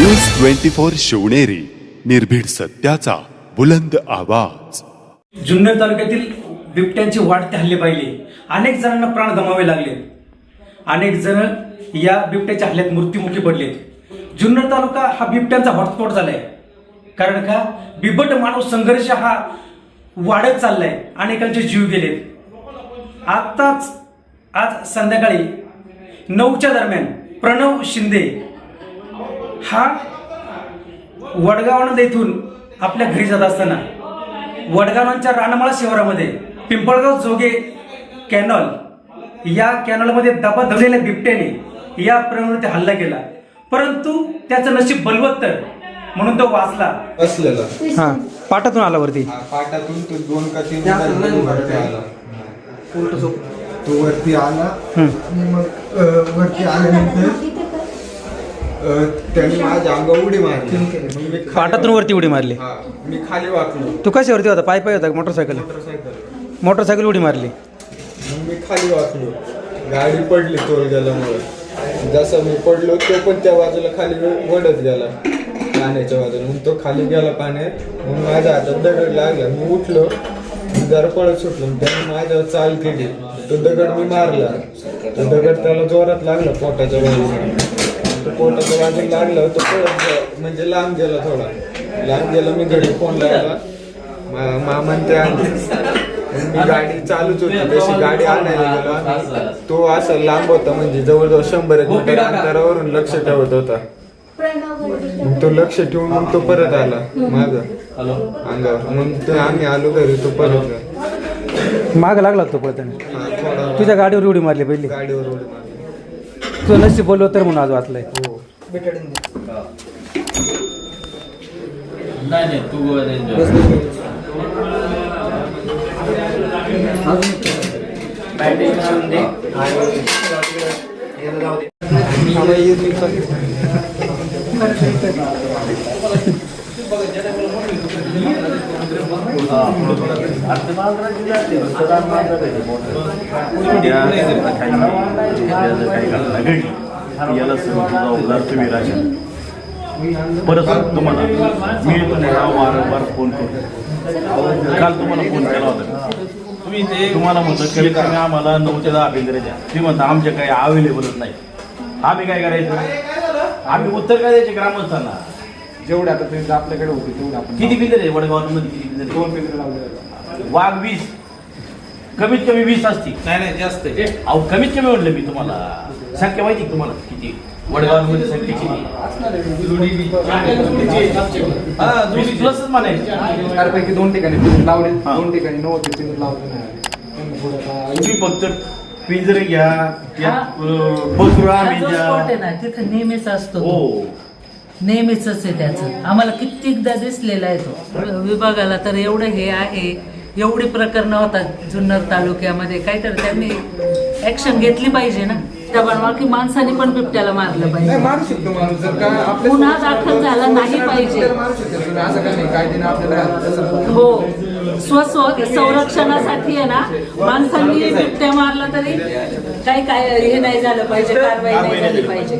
News twenty four Shivneri. निर्भीड सत्याचा बुलंद आवाज. जुन्नर तालुक्यातील बिबट्यांचे वाढते हल्ले पाहिले. अनेक जणांना प्राण गमावे लागले. अनेक जण या बिबट्याच्या हल्ल्यात मृत्युमुखी पडले जुन्नर तालुका हा बिबट्यांचा हॉटस्पॉट झालाय. कारण का? बिबट मानव संघर्ष हा वाढत चाललाय. अनेकांचे जीव गेलेत. आत्ताच आज संध्याकाळी नऊच्या दरम्यान प्रणव शिंदे हा वडगावानंद येथून आपल्या घरी जात असताना वडगावांच्या रानमाळा शिवारामध्ये पिंपळगाव जोगे कॅनॉल या कॅनॉलमध्ये दबा धरलेल्या बिबट्याने या प्रणवते हल्ला केला. परंतु त्याचं नशीब बलवत्तर म्हणून तो वाचला. बसलेला हा पाठातून आला वरती. हा, पाटातून तो दोन का तीन मिनिटांनी वरती आला. तो वरती आला. आणि मग अ, वरती आल्यानंतर त्याने माझ्या अंगा उडी मारली. मग मी खाली पाटातून वरती उडी मारली. हा मी खाली वाकलो. तू कशावरती होता? पाय पाय होता का? मोटरसायकल? मोटरसायकल. मोटरसायकल उडी मारली. मग मी खाली वाकलो. गाडी पडली तोल गेल्यामुळे जसं मी पडलो तो पण त्या बाजूला खाली वडत गेला. पाण्याच्या बाजूला. मग तो खाली गेला पाण्यात. मग माझ्या हातात दगड लागला. मी उठलो. जरा पळत सुटलो. मग त्याने माझ्यावर चाल केली. तो दगड मी मारला. तो दगड त्याला जोरात लागला पोटाच्या बाजूला. तो पोटाच्या बाजूला लागला तो पळत म्हणजे लांब गेला थोडा. लांब गेला मी घडी फोन लावला. मा- मामान ते मी गाडी चालूच होती. तशी गाडी आणायला गेलो. तो असा लांब होता म्हणजे जवळजवळ शंभर एक मीटर अंतरावरून लक्ष ठेवत होता. मग तो लक्ष ठेवून मग तो परत आला माग. अंगावर. मग ते आम्ही आलो घरी तो परत आला. माग लागला तो पळताना. हा, थोडा तुझ्या गाडीवर उडी मारली पहिली. गाडीवर उडी मारली. तुझं नशीब बोललो तर म्हणून आज वाचलाय हो नाही नाही तू. याला जबाबदार तुम्ही राजा परत तुम्हाला मी तुम्हाला वारंवार फोन करतो काल तुम्हाला फोन केला होता तुम्ही ते तुम्हाला म्हणतो कमीत कमी आम्हाला नऊ ते दहा पिंजरे द्या. ती म्हणता आमच्या काही अवेलेबलच नाही. आम्ही काय करायचं? आम्ही उत्तर काय द्यायचे ग्रामस्थांना? जेवढे आता ते आपल्याकडे होते तेवढे आपण किती पिंजरे आहे वडगावामध्ये किती पिंजरे दोन पिंजरे लावले वाघ वीस. कमीत कमी वीस असतील. नाही नाही जास्त आहे. अहो कमीत कमी म्हटलं मी तुम्हाला. संख्या माहिती का तुम्हाला किती? वडगावामध्ये संख्या किती? हा, वीस जोडी. प्लसच म्हणायचं. त्यापैकी दोन ठिकाणी लावले हा. दोन ठिकाणी नव्हते तिथे लावले नाही. तुम्ही फक्त पिंजरे घ्या बकरा हा. मी जो द्या spot आहे ना तिथं नेहमीच असतो. हो. नेहमीच आहे त्याचं. आम्हाला कित्येकदा दिसलेला आहे तो. विभागाला तर एवढं हे आहे एवढी प्रकरणं होतात जुन्नर तालुक्यामध्ये. काहीतरी त्यांनी ऍक्शन घेतली पाहिजे ना. त्या बनवाकी माणसाने पण बिबट्याला मारलं नाही पाहिजे. मारू शकतो माणूस. जर का आपल्या गुन्हा दाखल झाला नाही पाहिजे. तर मारू शकतो. तुम्ही असं काही नाही. कायद्याने आपल्याला तसं हो. स्वस्व संरक्षणासाठी आहे ना माणसांनी बिबट्या मारला तरी काही काय हे नाही झालं पाहिजे कारवाई नाही झाली पाहिजे.